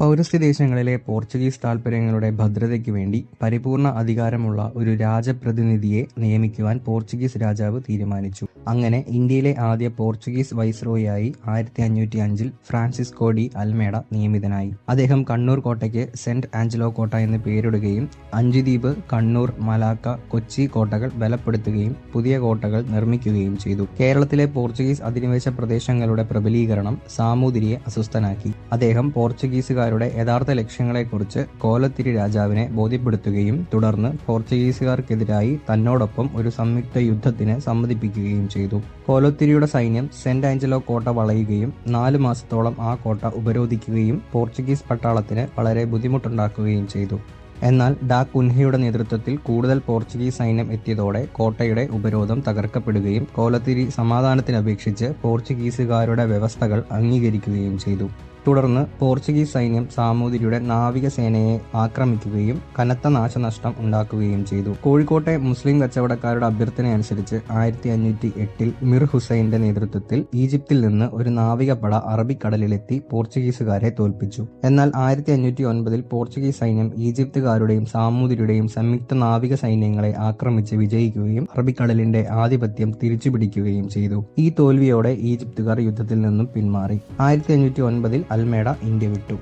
പൗരസ്ത്യ ദേശങ്ങളിലെ പോർച്ചുഗീസ് താൽപ്പര്യങ്ങളുടെ ഭദ്രതയ്ക്ക് വേണ്ടി പരിപൂർണ അധികാരമുള്ള ഒരു രാജപ്രതിനിധിയെ നിയമിക്കുവാൻ പോർച്ചുഗീസ് രാജാവ് തീരുമാനിച്ചു. അങ്ങനെ ഇന്ത്യയിലെ ആദ്യ പോർച്ചുഗീസ് വൈസ്രോയായി ആയിരത്തി അഞ്ഞൂറ്റി അഞ്ചിൽ ഫ്രാൻസിസ്കോ ഡി അൽമേഡ നിയമിതനായി. അദ്ദേഹം കണ്ണൂർ കോട്ടയ്ക്ക് സെന്റ് ആഞ്ചലോ കോട്ട എന്ന് പേരിടുകയും അഞ്ചുദ്വീപ് കണ്ണൂർ മലാക്ക കൊച്ചി കോട്ടകൾ ബലപ്പെടുത്തുകയും പുതിയ കോട്ടകൾ നിർമ്മിക്കുകയും ചെയ്തു. കേരളത്തിലെ പോർച്ചുഗീസ് അധിനിവേശ പ്രദേശങ്ങളുടെ പ്രബലീകരണം സാമൂതിരിയെ അസ്വസ്ഥനാക്കി. അദ്ദേഹം പോർച്ചുഗീസുകാരുടെ യഥാർത്ഥ ലക്ഷ്യങ്ങളെക്കുറിച്ച് കോലത്തിരി രാജാവിനെ ബോധ്യപ്പെടുത്തുകയും തുടർന്ന് പോർച്ചുഗീസുകാർക്കെതിരായി തന്നോടൊപ്പം ഒരു സംയുക്ത യുദ്ധത്തിന് സമ്മതിപ്പിക്കുകയും ചെയ്തു. കോലോത്തിരിയുടെ സൈന്യം സെന്റ് ആഞ്ചലോ കോട്ട വളയുകയും നാലു മാസത്തോളം ആ കോട്ട ഉപരോധിക്കുകയും പോർച്ചുഗീസ് പട്ടാളത്തിന് വളരെ ബുദ്ധിമുട്ടുണ്ടാക്കുകയും ചെയ്തു. എന്നാൽ ഡാ കുൻഹയുടെ നേതൃത്വത്തിൽ കൂടുതൽ പോർച്ചുഗീസ് സൈന്യം എത്തിയതോടെ കോട്ടയുടെ ഉപരോധം തകർക്കപ്പെടുകയും കോലത്തിരി സമാധാനത്തിനപേക്ഷിച്ച് പോർച്ചുഗീസുകാരുടെ വ്യവസ്ഥകൾ അംഗീകരിക്കുകയും ചെയ്തു. തുടർന്ന് പോർച്ചുഗീസ് സൈന്യം സാമൂതിരിയുടെ നാവികസേനയെ ആക്രമിക്കുകയും കനത്ത നാശനഷ്ടം ഉണ്ടാക്കുകയും ചെയ്തു. കോഴിക്കോട്ടെ മുസ്ലിം കച്ചവടക്കാരുടെ അഭ്യർത്ഥനയനുസരിച്ച് ആയിരത്തി അഞ്ഞൂറ്റി എട്ടിൽ മിർ ഹുസൈന്റെ നേതൃത്വത്തിൽ ഈജിപ്തിൽ നിന്ന് ഒരു നാവികപ്പട അറബിക്കടലിലെത്തി പോർച്ചുഗീസുകാരെ തോൽപ്പിച്ചു. എന്നാൽ ആയിരത്തി അഞ്ഞൂറ്റി ഒൻപതിൽ പോർച്ചുഗീസ് സൈന്യം ഈജിപ്തുകാരുടെയും സാമൂതിരിയുടെയും സംയുക്ത നാവിക സൈന്യങ്ങളെ ആക്രമിച്ച് വിജയിക്കുകയും അറബിക്കടലിന്റെ ആധിപത്യം തിരിച്ചുപിടിക്കുകയും ചെയ്തു. ഈ തോൽവിയോടെ ഈജിപ്തുകാർ യുദ്ധത്തിൽ നിന്നും പിന്മാറി. ആയിരത്തി അഞ്ഞൂറ്റി ഒൻപതിൽ അൽമേഡ ഇന്ത്യ വിട്ടു.